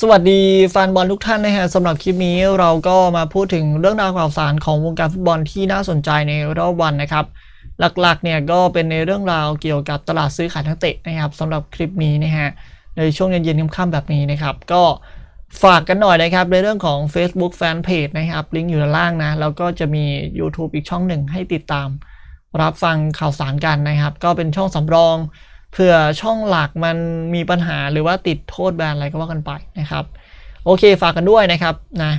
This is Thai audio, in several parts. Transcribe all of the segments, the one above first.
สวัสดีแฟนบอลทุกท่านนะฮะสำหรับคลิปนี้เราก็มาพูดถึงเรื่องราวข่าวสารของวงการฟุตบอลที่น่าสนใจในรอบวันนะครับ หลักๆเนี่ยก็เป็นในเรื่องราวเกี่ยวกับตลาดซื้อขายนักเตะนะครับสำหรับคลิปนี้นะฮะในช่วงเย็นๆค่ำๆแบบนี้นะครับ ก็ฝากกันหน่อยนะครับในเรื่องของ Facebook Fanpage นะครับลิงก์อยู่ด้านล่างนะแล้วก็จะมี YouTube อีกช่องหนึ่งให้ติดตาม รับฟังข่าวสารกันนะครับ ก็เป็นช่องสำรอง เผื่อช่องหลักมันมีปัญหาหรือว่าติดโทษแบนอะไรก็ว่ากันไปนะครับ โอเคฝากกันด้วยนะครับนะ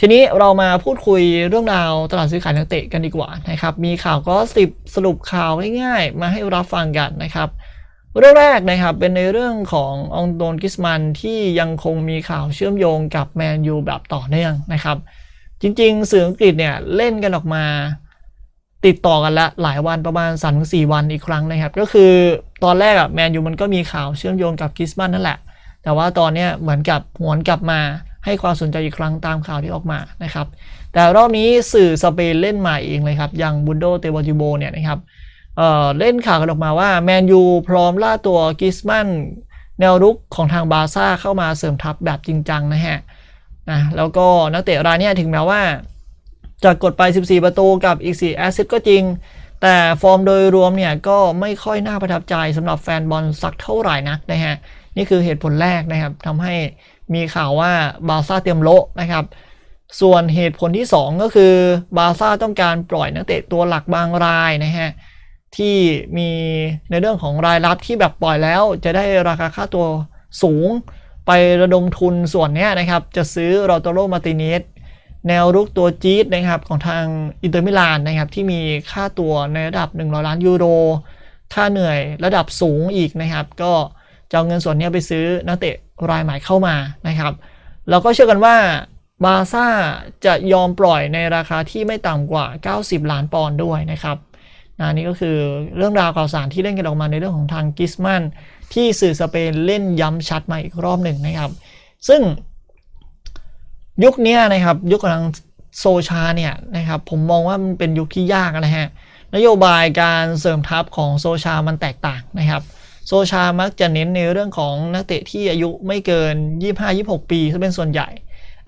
ทีนี้เรามาพูดคุยเรื่องราวตลาดซื้อขายนักเตะกันดีกว่านะครับ มีข่าวก็สิบสรุปข่าวง่ายๆ มาให้รับฟังกันนะครับ เรื่องแรกนะครับเป็นในเรื่องขององโดนกิสมันที่ยังคงมีข่าวเชื่อมโยงกับแมนยูแบบต่อเนื่องนะครับ จริงๆสื่ออังกฤษเนี่ยเล่นกันออกมา ติดต่อกันละหลายวันประมาณ3าถึงสวันอีกครั้งนะครับ ก็คือตอนแรกอะแมนยูมันก็มีข่าวเชื่อมโยงกับกิสมันนั่นแหละ แต่ว่าตอนนี้เหมือนกับหวนกลับมาให้ความสนใจอีกครั้งตามข่าวที่ออกมานะครับ แต่รอบนี้สื่อสเปนเล่นมาเองเลยครับอย่างบุนโดเตวาจิโบเนี่ยนะครับเอ่อเล่นข่าวกันออกมาว่าแมนยูพร้อมล่าตัวกิสมันแนวรุกของทางบาร์ซ่าเข้ามาเสริมทัพแบบจริงจังนะฮะนะแล้วก็นักเตะรายนี้ถึงแม้ว่า จะกดไป 14 ประตูกับอีก 4 แอสซิสก็จริง แต่ฟอร์มโดยรวมเนี่ยก็ไม่ค่อยน่าประทับใจสำหรับแฟนบอลสักเท่าไหร่นักนะฮะ นี่คือเหตุผลแรกนะครับทำให้มีข่าวว่าบาร์ซ่าเตรียมโละนะครับ ส่วนเหตุผลที่ 2 ก็คือบาร์ซ่าต้องการปล่อยนักเตะตัวหลักบางรายนะฮะที่มีในเรื่องของรายรับที่แบบปล่อยแล้วจะได้ราคาค่าตัวสูงไประดมทุนส่วนนี้นะครับ จะซื้อรอโตโรมาติเนส แนวรุกตัวจี๊ดนะครับของทางอินเตอร์มิลานนะครับที่มีค่าตัวในระดับ 100 ล้านยูโร ค่าเหนื่อยระดับสูงอีกนะครับ ก็จะเอาเงินส่วนนี้ไปซื้อนักเตะรายใหม่เข้ามานะครับแล้วก็เชื่อกันว่าบาซ่าจะยอมปล่อยในราคาที่ไม่ต่ำกว่า 90 ล้านปอนด์ด้วยนะครับนะนี่ก็คือเรื่องราวข่าวสารที่เล่นกันออกมาในเรื่องของทางกิสมันที่สื่อสเปนเล่นย้ำชัดมาอีกรอบหนึ่งนะครับ ซึ่ง ยุคนี้นะครับ ยุคของทางโซชาเนี่ยนะครับผมมองว่ามันเป็นยุคที่ยากนะฮะนโยบายการเสริมทัพของโซชามันแตกต่างนะครับโซชามักจะเน้นในเรื่องของนักเตะที่อายุไม่เกิน 25-26 ปีซะเป็นส่วนใหญ่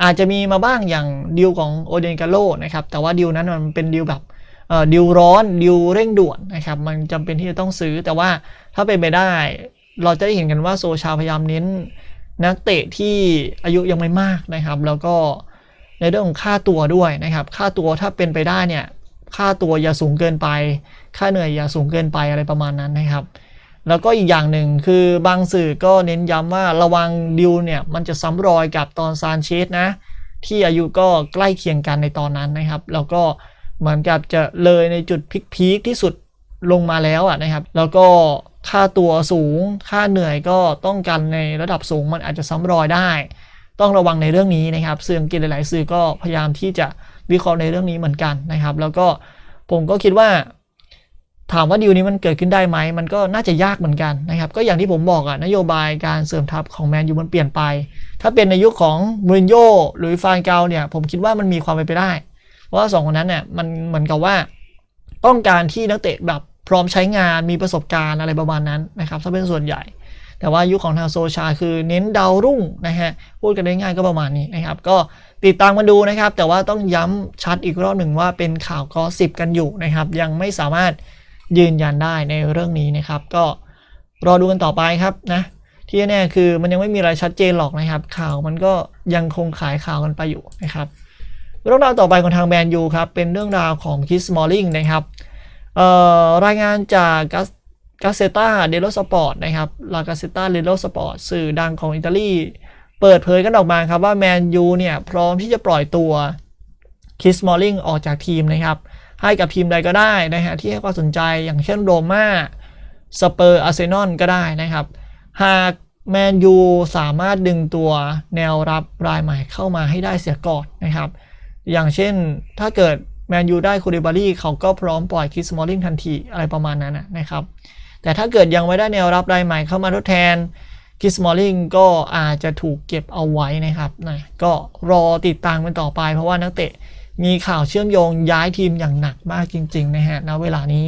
อาจจะมีมาบ้างอย่างดิวของโอเดนกาโลนะครับแต่ว่าดิวนั้นมันเป็นดิวแบบดิวร้อนดิวเร่งด่วนนะครับมันจำเป็นที่จะต้องซื้อแต่ว่าถ้าเป็นไปได้ เราจะได้เห็นกันว่าโซชาพยายามเน้น นักเตะที่อายุยังไม่มากนะครับ แล้วก็ในเรื่องของค่าตัวด้วยนะครับ ค่าตัวถ้าเป็นไปได้เนี่ยค่าตัวอย่าสูงเกินไป ค่าเหนื่อยอย่าสูงเกินไปอะไรประมาณนั้นนะครับ แล้วก็อีกอย่างหนึ่งคือบางสื่อก็เน้นย้ำว่าระวังดิวเนี่ยมันจะซ้ำรอยกับตอนซานเชสนะ ที่อายุก็ใกล้เคียงกันในตอนนั้นนะครับ แล้วก็เหมือนกับจะเลยในจุดพีคที่สุดลงมาแล้วอะนะครับ แล้วก็ ค่าตัวสูง ค่าเหนื่อยก็ต้องกันในระดับสูงมันอาจจะซ้ำรอยได้ ต้องระวังในเรื่องนี้นะครับสื่ออังกฤษหลายๆ สื่อก็พยายามที่จะวิเคราะห์ในเรื่องนี้เหมือนกันนะครับ แล้วก็ผมก็คิดว่า ถามว่าดีลนี้มันเกิดขึ้นได้ไหมมันก็น่าจะยากเหมือนกันนะครับ ก็อย่างที่ผมบอกอะนโยบายการเสริมทัพของแมนยูมันเปลี่ยนไป ถ้าเป็นในยุคของมูรินโญ่หรือฟานเกาเนี่ย ผมคิดว่ามันมีความเป็นไปได้เพราะว่าสองคนนั้นเนี่ยมันเหมือนกับว่า ต้องการที่นักเตะแบบ พร้อมใช้งานมีประสบการณ์อะไรประมาณนั้นนะครับถ้าเป็นส่วนใหญ่ แต่ว่ายุคของทางโซชาคือเน้นดาวรุ่งนะฮะพูดกันได้ง่ายก็ประมาณนี้นะครับ ก็ติดตามมาดูนะครับ แต่ว่าต้องย้ำชัดอีกรอบหนึ่งว่าเป็นข่าวก็สิบกันอยู่นะครับ ยังไม่สามารถยืนยันได้ในเรื่องนี้นะครับ ก็รอดูกันต่อไปครับนะที่แน่คือมันยังไม่มีอะไรชัดเจนหรอกนะครับ ข่าวมันก็ยังคงขายข่าวกันไปอยู่นะครับเรื่องราวต่อไปของทางแมนยูครับเป็นเรื่องราวของคิสมอลลิงนะครับ รายงานจากกาเซตาเดโลสปอร์ตนะครับลากาเซตาเดโลสปอร์ตสื่อดังของอิตาลี เปิดเผยกันออกมาครับว่าแมนยูเนี่ยพร้อมที่จะปล่อยตัวคิสมอลลิงออกจากทีมนะครับ ให้กับทีมใดก็ได้นะฮะที่ให้ความสนใจอย่างเช่นโรม่าสเปอร์อาร์เซนอลก็ได้นะครับ หากแมนยูสามารถดึงตัวแนวรับรายใหม่เข้ามาให้ได้เสียก่อนนะครับ อย่างเช่นถ้าเกิด แมนยูได้คูริบารีเขาก็พร้อมปล่อยคิสมอลลิงทันทีอะไรประมาณนั้นนะครับ แต่ถ้าเกิดยังไม่ได้แนวรับรายใหม่เข้ามาทดแทนคิสมอลลิงก็อาจจะถูกเก็บเอาไว้นะครับนะก็รอติดตามกันต่อไป เพราะว่านักเตะมีข่าวเชื่อมโยงย้ายทีมอย่างหนักมากจริงๆนะฮะณเวลานี้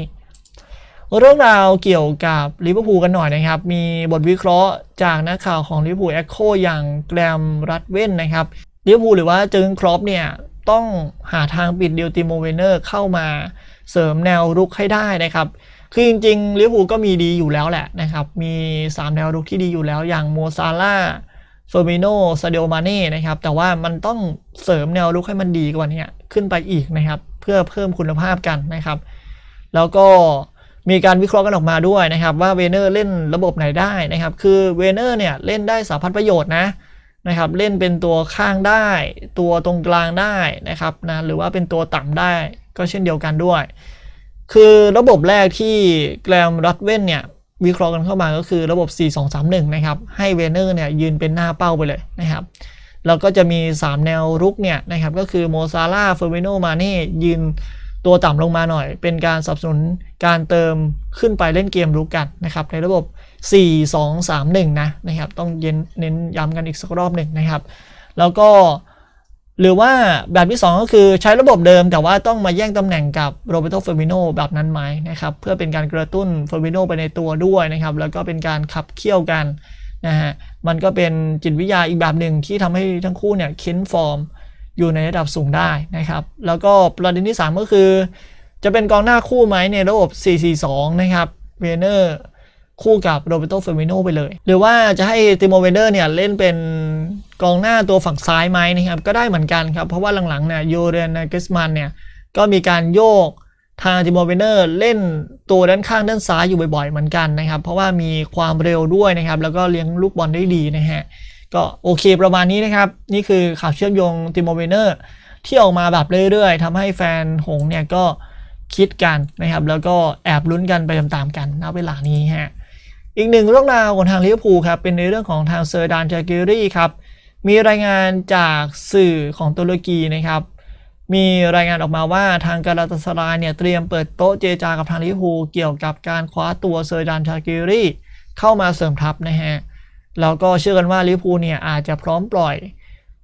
เรื่องราวเกี่ยวกับลิเวอร์พูลกันหน่อยนะครับ มีบทวิเคราะห์จากนักข่าวของลิเวอร์พูลแอคโคอย่างแกรมรัดเว่นนะครับลิเวอร์พูลหรือว่าเจิงครอปเนี่ย ต้องหาทางปิดเดียวติโมเวเนอร์เข้ามาเสริมแนวรุกให้ได้นะครับ คือจริงๆลิเวอร์พูลก็มีดีอยู่แล้วแหละนะครับ มี 3 แนวรุกที่ดีอยู่แล้วอย่างโมซาล่าเฟอร์มิโนซาเดลมาเน่นะครับ แต่ว่ามันต้องเสริมแนวรุกให้มันดีกว่านี้ขึ้นไปอีกนะครับ เพื่อเพิ่มคุณภาพกันนะครับ แล้วก็มีการวิเคราะห์กันออกมาด้วยนะครับ ว่าเวเนอร์เล่นระบบไหนได้นะครับ คือเวเนอร์เนี่ยเล่นได้สารพัดประโยชน์นะ นะครับเล่นเป็นตัวข้างได้ ตัวตรงกลางได้นะครับนะหรือว่าเป็นตัวต่ำได้ก็เช่นเดียวกันด้วย คือระบบแรกที่แกรมรัตเว่นเนี่ยวิเคราะห์กันเข้ามาก็คือระบบ 4-2-3-1 นะครับ ให้เวเนอร์เนี่ยยืนเป็นหน้าเป้าไปเลยนะครับ แล้วก็จะมี 3 แนวรุกเนี่ยนะครับก็คือโมซาร่าเฟอร์มิโนมาเน่ยืนตัวต่ำลงมาหน่อย เป็นการสนับสนุนการเติมขึ้นไปเล่นเกมรุกกันนะครับในระบบ 4-2-3-1 นะนะครับ ต้องเย็นเน้นย้ำกันอีกสักรอบหนึ่งนะครับ แล้วก็หรือว่าแบบที่ 2 ก็คือใช้ระบบเดิมแต่ว่าต้องมาแย่งตำแหน่งกับโรเบโตเฟอร์มิโนแบบนั้นไหมนะครับ เพื่อเป็นการกระตุ้นเฟอร์มิโนไปในตัวด้วยนะครับ แล้วก็เป็นการขับเคี่ยวกันนะฮะมันก็เป็นจิตวิทยาอีกแบบหนึ่งที่ทำให้ทั้งคู่เนี่ยเค้นฟอร์มอยู่ในระดับสูงได้นะครับ แล้วก็ประเด็นที่ 3 ก็คือ จะเป็นกองหน้าคู่ไหมในระบบ 4-4-2 นะครับเวเนอร์ คู่กับโรเบโตเฟร์มิโนไปเลย หรือว่าจะให้ติโมเวเนอร์เนี่ยเล่นเป็นกองหน้าตัวฝั่งซ้ายไหมนะครับ ก็ได้เหมือนกันครับ เพราะว่าหลังๆเนี่ยโยเรนเกสมันเนี่ย ก็มีการโยกทางติโมเวเนอร์เล่นตัวด้านข้างด้านซ้ายอยู่บ่อยๆเหมือนกันนะครับ เพราะว่ามีความเร็วด้วยนะครับ แล้วก็เลี้ยงลูกบอลได้ดีนะฮะ ก็โอเคประมาณนี้นะครับ นี่คือข่าวเชื่อมโยงติโมเวเนอร์ที่ออกมาแบบเรื่อยๆทำให้แฟนหงเนี่ยก็คิดกันนะครับ แล้วก็แอบลุ้นกันไปตามๆกันณเวลานี้ฮะ อีกหนึ่งเรื่องราวของทางลิเวอร์พูลครับเป็นในเรื่องของทางเซอร์ดานจากิรี่ครับมีรายงานจากสื่อของตุรกีนะครับ มีรายงานออกมาว่าทางการาตสรายเนี่ยเตรียมเปิดโต๊ะเจรจากับทางลิเวอร์พูลเกี่ยวกับการคว้าตัวเซอร์ดานจากิรี่เข้ามาเสริมทัพนะฮะแล้วก็เชื่อกันว่าลิเวอร์พูลเนี่ยอาจจะพร้อมปล่อย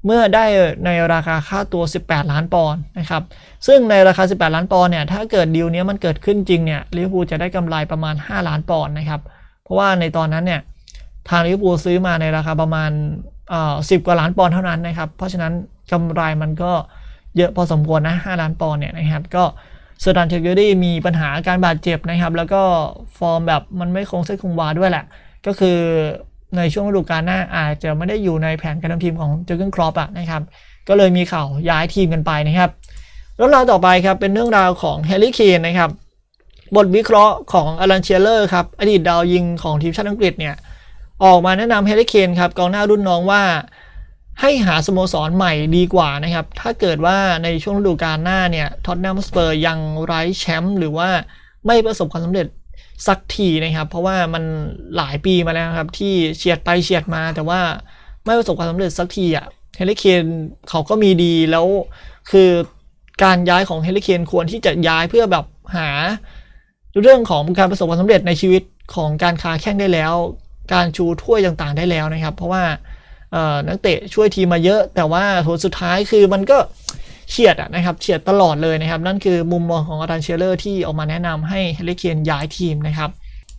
เมื่อได้ในราคาค่าตัว 18 ล้านปอนด์นะครับ ซึ่งในราคา 18 ล้านปอนด์เนี่ยถ้าเกิดดีลนี้มันเกิดขึ้นจริงเนี่ยลิเวอร์พูลจะได้กำไรประมาณ 5 ล้านปอนด์นะครับ ราะว่าในตอนนั้นเนี่ยทางลิเวอร์พูลซื้อมาในราคาประมาณเอ่อ10กว่าล้านปอนด์เท่านั้นนะครับ เพราะฉะนั้นกำไรมันก็เยอะพอสมควรนะ5ล้านปอนด์เนี่ยนะครับก็เซอร์ดันเชเกอรี่มีปัญหาการบาดเจ็บนะครับ แล้วก็ฟอร์มแบบมันไม่คงเส้นคงวาด้วยแหละ ก็คือในช่วงฤดูกาลหน้าอาจจะไม่ได้อยู่ในแผนการทำทีมของเจอร์เกนครอปอะนะครับ ก็เลยมีข่าวย้ายทีมกันไปนะครับเรื่องราวต่อไปครับเป็นเรื่องราวของแฮร์รี่เคนนะครับ บทวิเคราะห์ของอลันเชียเลอร์ครับอดีตดาวยิงของทีมชาติอังกฤษเนี่ยออกมาแนะนำแฮร์รี่เคนครับกองหน้ารุ่นน้องว่าให้หาสโมสรใหม่ดีกว่านะครับ ถ้าเกิดว่าในช่วงฤดูกาลหน้าเนี่ยท็อตแนมสเปอร์ยังไร้แชมป์หรือว่าไม่ประสบความสำเร็จสักทีนะครับ เพราะว่ามันหลายปีมาแล้วครับ ที่เฉียดไปเฉียดมา แต่ว่าไม่ประสบความสำเร็จสักทีอะเฮลิเคนเขาก็มีดีแล้วคือการย้ายของเฮลิเคนควรที่จะย้ายเพื่อแบบหา เรื่องของการประสบความสำเร็จในชีวิตของการคาแข่งได้แล้ว การชูถ้วยต่างๆได้แล้วนะครับ เพราะว่านักเตะช่วยทีมมาเยอะ แต่ว่าผลสุดท้ายคือมันก็เฉียดนะครับเฉียดตลอดเลยนะครับ นั่นคือมุมมองของอาจารย์เชลเลอร์ที่ออกมาแนะนำให้เฮลิเคนย้ายทีมนะครับ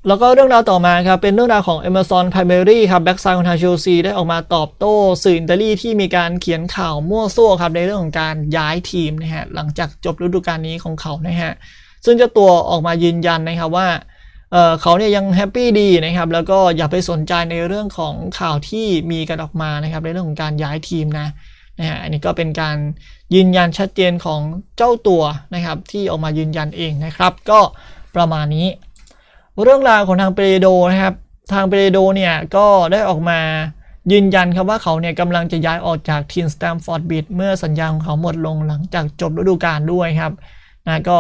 แล้วก็เรื่องราวต่อมาครับ เป็นเรื่องราวของ Emerson p r i m a r y ครับแบ็กไซด์ของทางเชลซีได้ออกมาตอบโต้สื่ออิตาลีที่มีการเขียนข่าวมั่วซั่วครับในเรื่องของการย้ายทีมนะฮะหลังจากจบฤดูกาลนี้ของเขานะฮะ ซึ่งเจ้าตัวออกมายืนยันนะครับว่าเเขาเนี่ยยังแฮปปี้ดีนะครับแล้วก็อย่าไปสนใจในเรื่องของข่าวที่มีกันออกมานะครับในเรื่องของการย้ายทีมนะนะฮะอันนี้ก็เป็นการยืนยันชัดเจนของเจ้าตัวนะครับที่ออกมายืนยันเองนะครับ ก็ประมาณนี้ เรื่องราวของทางเปโดนะครับทางเปโดเนี่ยก็ได้ออกมายืนยันครับว่าเขาเนี่ยกำลังจะย้ายออกจากทีมสแตมฟอร์ดบิดเมื่อสัญญาของเขาหมดลงหลังจากจบฤดูกาลด้วยครับนะก็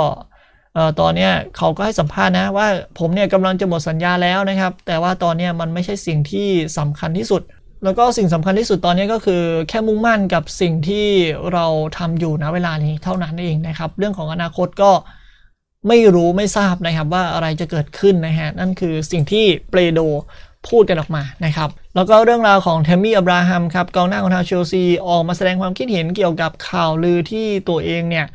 ตอนเนี้ยเขาก็ให้สัมภาษณ์นะว่าผมเนี่ยกำลังจะหมดสัญญาแล้วนะครับ แต่ว่าตอนเนี้ยมันไม่ใช่สิ่งที่สำคัญที่สุด แล้วก็สิ่งสำคัญที่สุดตอนนี้ก็คือแค่มุ่งมั่นกับสิ่งที่เราทำอยู่ณเวลานี้เท่านั้นเองนะครับ เรื่องของอนาคตก็ไม่รู้ไม่ทราบนะครับว่าอะไรจะเกิดขึ้นนะฮะนั่นคือสิ่งที่เปโดพูดกันออกมานะครับ แล้วก็เรื่องราวของเทมมี่อับราฮัมครับกองหน้าของทางเชลซีออกมาแสดงความคิดเห็นเกี่ยวกับข่าวลือที่ตัวเองเนี่ย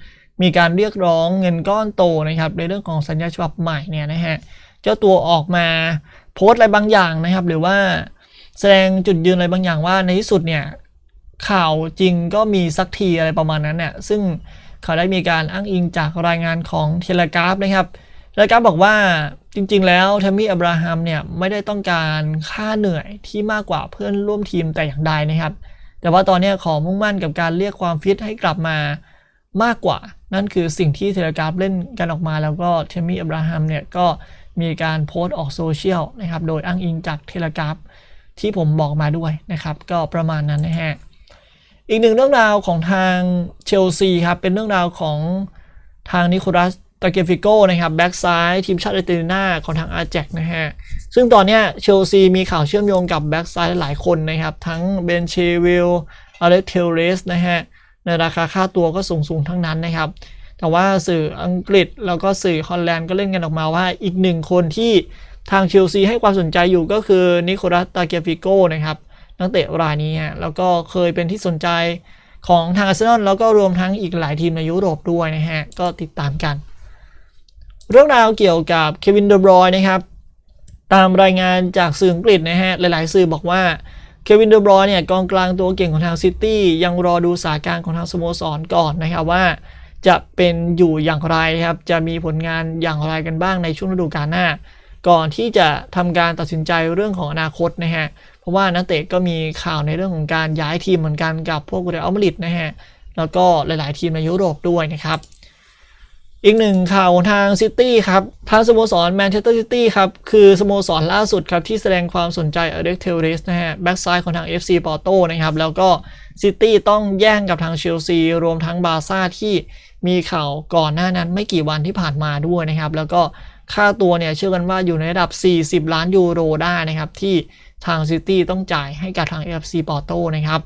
มีการเรียกร้องเงินก้อนโตนะครับในเรื่องของสัญญาฉบับใหม่เนี่ยนะฮะเจ้าตัวออกมาโพสต์อะไรบางอย่างนะครับ หรือว่าแสดงจุดยืนอะไรบางอย่างว่าในที่สุดเนี่ยข่าวจริงก็มีสักทีอะไรประมาณนั้นเนี่ยซึ่งเขาได้มีการอ้างอิงจากรายงานของเทเลกราฟนะครับเทเลกราฟบอกว่าจริงๆ แล้วเทมมี่อับราฮัมเนี่ยไม่ได้ต้องการค่าเหนื่อยที่มากกว่าเพื่อนร่วมทีมแต่อย่างใดนะครับ แต่ว่าตอนนี้ขอมุ่งมั่นกับการเรียกความฟิตให้กลับมามากกว่า นั่นคือสิ่งที่เทเลกราฟเล่นกันออกมาแล้วก็เทมมี่อับราฮัมเนี่ยก็มีการโพสต์ออกโซเชียลนะครับ โดยอ้างอิงจากเทเลกราฟที่ผมบอกมาด้วยนะครับ ก็ประมาณนั้นนะฮะ อีกหนึ่งเรื่องราวของทางเชลซีครับ เป็นเรื่องราวของทางนิโคลัสตาเกฟิโกนะครับแบ็กซ้ายทีมชาติอาร์เจนตินาของทางอาแจกนะฮะ ซึ่งตอนนี้เชลซีมีข่าวเชื่อมโยงกับแบ็กซ้ายหลายคนนะครับ ทั้งเบนเชวิลอเล็กเทลเรสนะฮะ ในราคาค่าตัวก็สูงสูงทั้งนั้นนะครับ แต่ว่าสื่ออังกฤษแล้วก็สื่อฮอลแลนด์ก็เล่นกันออกมาว่าอีกหนึ่งคนที่ทางเชลซีให้ความสนใจอยู่ก็คือนิโคลัสตาเกฟิโกนะครับนักเตะรายนี้ฮะแล้วก็เคยเป็นที่สนใจของทางอาร์เซนอลแล้วก็รวมทั้งอีกหลายทีมในยุโรปด้วยนะฮะก็ติดตามกัน เรื่องราวเกี่ยวกับเควินเดบรอยนะครับ ตามรายงานจากสื่ออังกฤษนะฮะหลายๆ สื่อบอกว่า เควินเดอบรอยเนี่ยกองกลางตัวเก่งของทางซิตี้ยังรอดูสาการของทางสโมสรก่อนนะครับว่า จะเป็นอยู่อย่างไรครับ จะมีผลงานอย่างไรกันบ้างในช่วงฤดูกาลหน้า ก่อนที่จะทำการตัดสินใจเรื่องของอนาคตนะฮะเพราะว่านักเตะก็มีข่าวในเรื่องของการย้ายทีมเหมือนกันกับพวกเรอัลมาดริดนะฮะแล้วก็หลาย ๆ ทีมในยุโรปด้วยนะครับ อีกหนึ่งข่าวทางซิตี้ครับ ทางสโมสรแมนเชสเตอร์ซิตี้ครับ คือสโมสรล่าสุดครับ ที่แสดงความสนใจอเล็กเทลเรสนะฮะ แบ็กซ้ายของทาง FC ปอร์โตนะครับ แล้วก็ซิตี้ต้องแย่งกับทางเชลซี รวมทั้งบาร์ซ่าที่มีข่าวก่อนหน้านั้นไม่กี่วันที่ผ่านมาด้วยนะครับ แล้วก็ค่าตัวเนี่ยเชื่อกันว่าอยู่ในระดับ 40 ล้านยูโรได้นะครับ ที่ทางซิตี้ต้องจ่ายให้กับทาง FC ปอร์โตนะครับ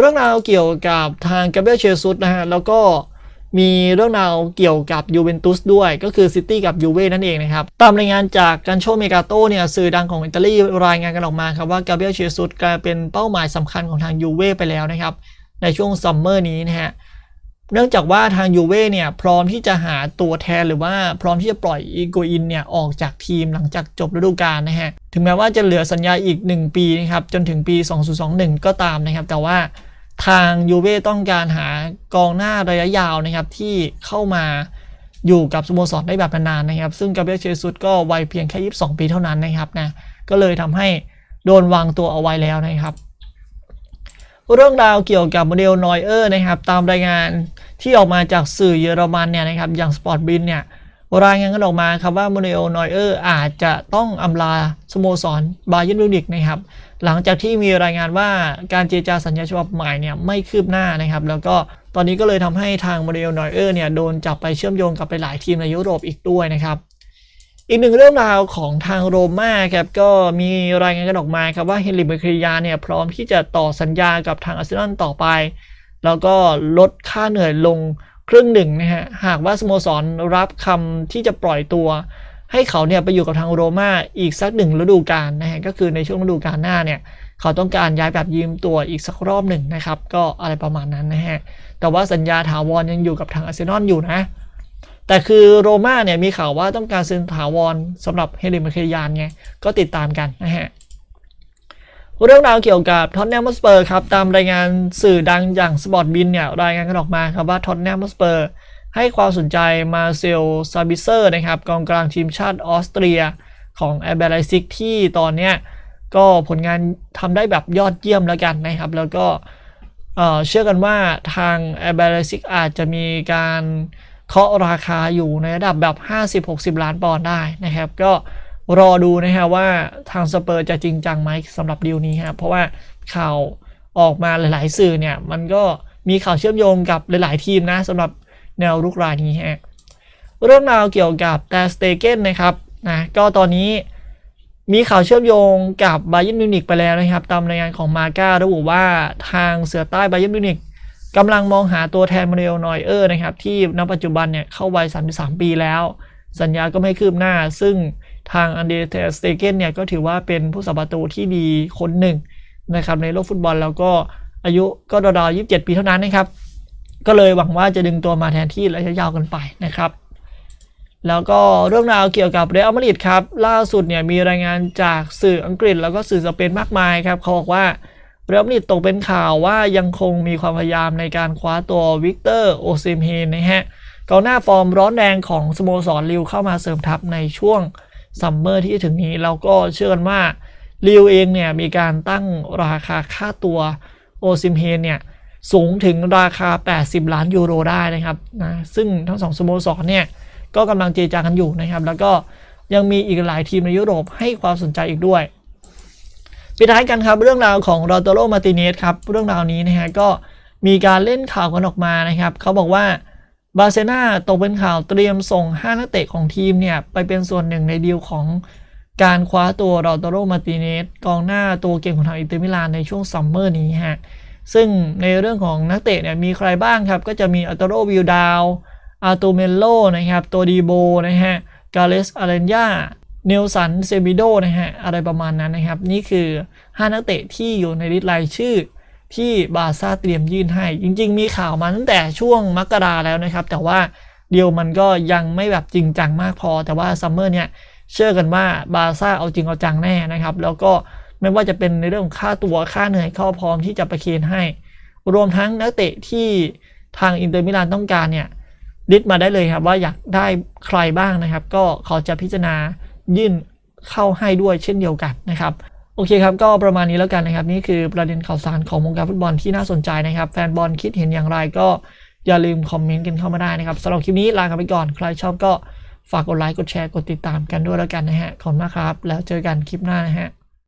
เรื่องราวเกี่ยวกับทางกาเบรียลเชซุสนะฮะแล้วก็ มีเรื่องราวเกี่ยวกับยูเวนตุสด้วย ก็คือซิตี้กับยูเว่นั่นเองนะครับ ตามรายงานจากกันโชเมกาโตเนี่ยสื่อดังของอิตาลีรายงานกันออกมาครับว่ากาเบรียลเชซุสกลายเป็นเป้าหมายสำคัญของทางยูเว่ไปแล้วนะครับ ในช่วงซัมเมอร์นี้นะฮะเนื่องจากว่าทางยูเว่เนี่ยพร้อมที่จะหาตัวแทนหรือว่าพร้อมที่จะปล่อยอีโกอินเนี่ยออกจากทีมหลังจากจบฤดูกาลนะฮะถึงแม้ว่าจะเหลือสัญญาอีก 1 ปีนะครับจนถึงปี 2021 ก็ตามนะครับ แต่ว่า ทางยูเว่ต้องการหากองหน้าระยะยาวนะครับที่เข้ามาอยู่กับสโมสรได้แบบนานๆนะครับ ซึ่งกาเบรียลเชซุสก็วัยเพียงแค่ 22 ปีเท่านั้นนะครับนะก็เลยทำให้โดนวางตัวเอาไว้แล้วนะครับ เรื่องราวเกี่ยวกับโมเดลนอยเออร์นะครับ ตามรายงานที่ออกมาจากสื่อเยอรมันเนี่ยนะครับ อย่างสปอร์ตบินเนี่ยรายงานกันออกมาครับว่าโมเดลนอยเออร์อาจจะต้องอำลาสโมสรบาเยิร์นมิวนิกนะครับ หลังจากที่มีรายงานว่าการเจรจาสัญญาฉบับใหม่เนี่ยไม่คืบหน้านะครับ แล้วก็ตอนนี้ก็เลยทำให้ทางโมเดลนอยเออร์เนี่ยโดนจับไปเชื่อมโยงกับไปหลายทีมในยุโรปอีกด้วยนะครับ อีกหนึ่งเรื่องราวของทางโรม่าครับก็มีรายงานกันออกมาครับว่าเฮนริเบคริยาเนี่ยพร้อมที่จะต่อสัญญากับทางอาร์เซนอลต่อไป แล้วก็ลดค่าเหนื่อยลงครึ่งหนึ่งนะฮะหากว่าสโมสรรับคำที่จะปล่อยตัว ให้เขาเนี่ยไปอยู่กับทางโรม่าอีกสักหนึ่งฤดูกาลนะฮะก็คือในช่วงฤดูกาลหน้าเนี่ยเขาต้องการย้ายแบบยืมตัวอีกสักรอบหนึ่งนะครับ ก็อะไรประมาณนั้นนะฮะแต่ว่าสัญญาถาวรยังอยู่กับทางอาร์เซนอลอยู่นะแต่คือโรม่าเนี่ยมีข่าวว่าต้องการซื้อถาวรสำหรับเฮลิมาเคยานไงก็ติดตามกันนะฮะเรื่องราวเกี่ยวกับท็อตแนมสเปอร์ครับตามรายงานสื่อดังอย่างสปอร์ตบินเนี่ยรายงานกันออกมาครับว่าท็อตแนมสเปอร์ ให้ความสนใจมาเซลซาบิเซอร์นะครับกองกลางทีมชาติออสเตรียของแอร์เบลซิกที่ตอนเนี้ยก็ผลงานทำได้แบบยอดเยี่ยมแล้วกันนะครับ แล้วก็เชื่อกันว่าทางแอร์เบลซิกอาจจะมีการเคาะราคาอยู่ในระดับแบบ 50-60 ล้านปอนด์ได้นะครับ ก็รอดูนะฮะว่าทางสเปอร์จะจริงจังไหมสำหรับดีลนี้ครับเพราะว่าข่าวออกมาหลาย ๆ สื่อเนี่ย มันก็มีข่าวเชื่อมโยงกับหลาย ๆ ทีมนะสำหรับ แนวรุกรายนี้ฮะเรื่องราวเกี่ยวกับแตสเตเกนนะครับนะก็ตอนนี้มีข่าวเชื่อมโยงกับบาเยิร์นมิวนิกไปแล้วนะครับ ตามรายงานของมาก้าระบุว่าทางเสือใต้บาเยิร์นมิวนิกกำลังมองหาตัวแทนมาเรลนอยเออร์นะครับ ที่ณปัจจุบันเนี่ยเข้าวัย 33 ปีแล้ว สัญญาก็ไม่คืบหน้า ซึ่งทางอันเดเทสเตเกนเนี่ยก็ถือว่าเป็นผู้สัประตูที่ดีคนหนึ่งนะครับในโลกฟุตบอลแล้วก็อายุก็ราวๆ27 ปีเท่านั้นนะครับ ก็เลยหวังว่าจะดึงตัวมาแทนที่ระยะยาวกันไปนะครับ แล้วก็เรื่องราวเกี่ยวกับเรอัลมาดริดครับ ล่าสุดเนี่ยมีรายงานจากสื่ออังกฤษแล้วก็สื่อสเปนมากมายครับเขาบอกว่าเรอัลมาดริดตกเป็นข่าวว่ายังคงมีความพยายามในการคว้าตัววิกเตอร์โอซิมเฮนนะฮะกองหน้าฟอร์มร้อนแรงของสโมสรลิวเข้ามาเสริมทัพในช่วงซัมเมอร์ที่ถึงนี้ แล้วก็เชื่อกันว่าลิวเองเนี่ยมีการตั้งราคาค่าตัวโอซิมเฮนเนี่ย สูงถึงราคา 80 ล้านยูโรได้นะครับนะซึ่งทั้งสองสโมสรเนี่ยก็กำลังเจรจากันอยู่นะครับ แล้วก็ยังมีอีกหลายทีมในยุโรปให้ความสนใจอีกด้วยปิดท้ายกันครับเรื่องราวของรอตโรมาติเนสครับเรื่องราวนี้นะฮะก็มีการเล่นข่าวกันออกมานะครับเขาบอกว่าบาร์เซโลนาตกเป็นข่าวเตรียมส่ง 5 นักเตะของทีมเนี่ยไปเป็นส่วนหนึ่งในดีลของการคว้าตัวรอตโรมาติเนสกองหน้าตัวเก่งของทางอินเตอร์มิลานในช่วงซัมเมอร์นี้ฮะ ซึ่งในเรื่องของนักเตะเนี่ยมีใครบ้างครับ ก็จะมีอัตโรวิลดาวอาตูเมโลนะครับตัวดีโบนะฮะกาเลสอาเรนยาเนลสันเซบิโดนะฮะอะไรประมาณนั้นนะครับ นี่คือ 5 นักเตะที่อยู่ในลิสต์รายชื่อที่บาซ่าเตรียมยื่นให้ จริง ๆ มีข่าวมาตั้งแต่ช่วงมกราแล้วนะครับ แต่ว่าเดียวมันก็ยังไม่แบบจริงจังมากพอ แต่ว่าซัมเมอร์เนี่ยเชื่อกันว่าบาซ่าเอาจริงเอาจังแน่นะครับ แล้วก็ ไม่ว่าจะเป็นในเรื่องของค่าตัวค่าเหนื่อยเข้าพร้อมที่จะประเคนให้ รวมทั้งนักเตะที่ทางอินเตอร์มิลานต้องการเนี่ยดิสมาได้เลยครับว่าอยากได้ใครบ้างนะครับ ก็เขาจะพิจารณายื่นเข้าให้ด้วยเช่นเดียวกันนะครับโอเคครับ ก็ประมาณนี้แล้วกันนะครับ นี่คือประเด็นข่าวสารของวงการฟุตบอลที่น่าสนใจนะครับ แฟนบอลคิดเห็นอย่างไรก็อย่าลืมคอมเมนต์กันเข้ามาได้นะครับสำหรับคลิปนี้ลากันไปก่อน ใครชอบก็ฝากกดไลค์กดแชร์กดติดตามกันด้วยแล้วกันนะฮะขอบคุณมากครับ แล้วเจอกันคลิปหน้านะฮะ